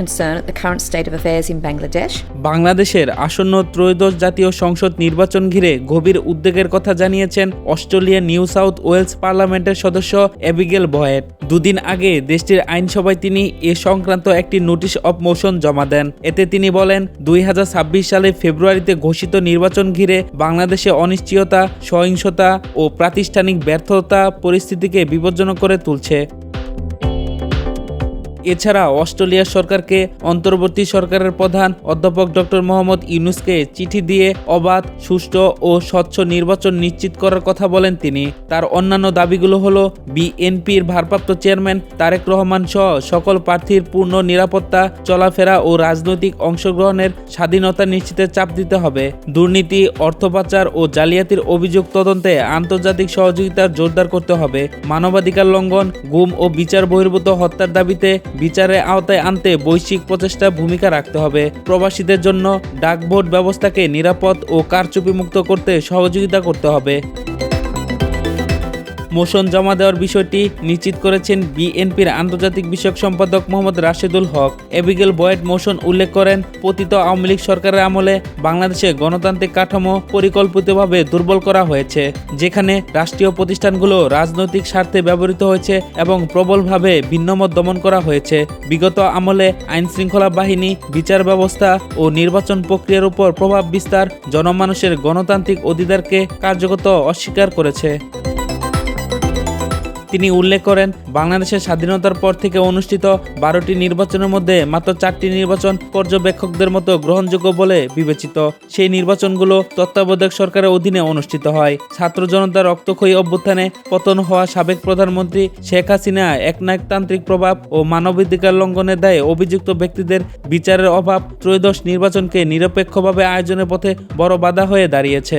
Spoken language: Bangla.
concern at the current state of affairs in Bangladesh. বাংলাদেশের আসন্ন ত্রয়োদশ জাতীয় সংসদ নির্বাচন ঘিরে গভীর উদ্বেগের কথা জানিয়েছেন অস্ট্রেলিয়া নিউ সাউথ ওয়েলস পার্লামেন্টের সদস্য অ্যাবিগেল বয়েট। দুদিন আগে দেশটির আইনসভায় তিনি এ সংক্রান্ত একটি নোটিশ অব মোশন জমা দেন। এতে তিনি বলেন, দুই হাজার ছাব্বিশ সালে ফেব্রুয়ারিতে ঘোষিত নির্বাচন ঘিরে বাংলাদেশে অনিশ্চয়তা, সহিংসতা ও প্রাতিষ্ঠানিক ব্যর্থতা পরিস্থিতিকে বিপজ্জনক করে তুলছে। এছাড়া অস্ট্রেলিয়া সরকারকে অন্তর্বর্তী সরকারের প্রধান অধ্যাপক ডক্টর মোহাম্মদ ইউনুসকে চিঠি দিয়ে অবাধ, সুষ্ঠু ও স্বচ্ছ নির্বাচন নিশ্চিত করার কথা বলেন তিনি। তার অন্যান্য দাবিগুলো হলো, বিএনপির ভারপ্রাপ্ত চেয়ারম্যান তারেক রহমান সহ সকল প্রার্থীর পূর্ণ নিরাপত্তা, চলাফেরা ও রাজনৈতিক অংশগ্রহণের স্বাধীনতা নিশ্চিতের চাপ দিতে হবে। দুর্নীতি অর্থ পাচার ও জালিয়াতির অভিযোগ তদন্তে আন্তর্জাতিক সহযোগিতার জোরদার করতে হবে। মানবাধিকার লঙ্ঘন, গুম ও বিচার বহির্ভূত হত্যার দাবিতে বিচারের আওতায় আনতে বৈশ্বিক প্রচেষ্টা ভূমিকা রাখতে হবে। প্রবাসীদের জন্য ডাকভোট ব্যবস্থাকে নিরাপদ ও কারচুপিমুক্ত করতে সহযোগিতা করতে হবে। মোশন জমা দেওয়ার বিষয়টি নিশ্চিত করেছেন বিএনপির আন্তর্জাতিক বিষয়ক সম্পাদক Mohammad Rashedul Haque. Abigail Boyd motion উল্লেখ করেন, পতিত আওয়ামী লীগ সরকারের আমলে বাংলাদেশে গণতান্ত্রিক কাঠামো পরিকল্পিতভাবে দুর্বল করা হয়েছে, যেখানে রাষ্ট্রীয় প্রতিষ্ঠানগুলো রাজনৈতিক স্বার্থে ব্যবহৃত হয়েছে এবং প্রবলভাবে ভিন্নমত দমন করা হয়েছে। বিগত আমলে আইন শৃঙ্খলা বাহিনী, বিচার ব্যবস্থা ও নির্বাচন প্রক্রিয়ার উপর প্রভাব বিস্তার জনমানুষের গণতান্ত্রিক অধিকারকে কার্যগত অস্বীকার করেছে। তিনি উল্লেখ করেন, বাংলাদেশের স্বাধীনতার পর থেকে অনুষ্ঠিত বারোটি নির্বাচনের মধ্যে মাত্র চারটি নির্বাচন পর্যবেক্ষকদের মতো গ্রহণযোগ্য বলে বিবেচিত। সেই নির্বাচনগুলো তত্ত্বাবধায়ক সরকারের অধীনে অনুষ্ঠিত হয়। ছাত্র জনতার রক্তক্ষয়ী অভ্যুত্থানে পতন হওয়া সাবেক প্রধানমন্ত্রী শেখ হাসিনা একনায়কতান্ত্রিক প্রভাব ও মানবাধিকার লঙ্ঘনের দায়ে অভিযুক্ত ব্যক্তিদের বিচারের অভাব ত্রয়োদশ নির্বাচনকে নিরপেক্ষভাবে আয়োজনের পথে বড় বাধা হয়ে দাঁড়িয়েছে।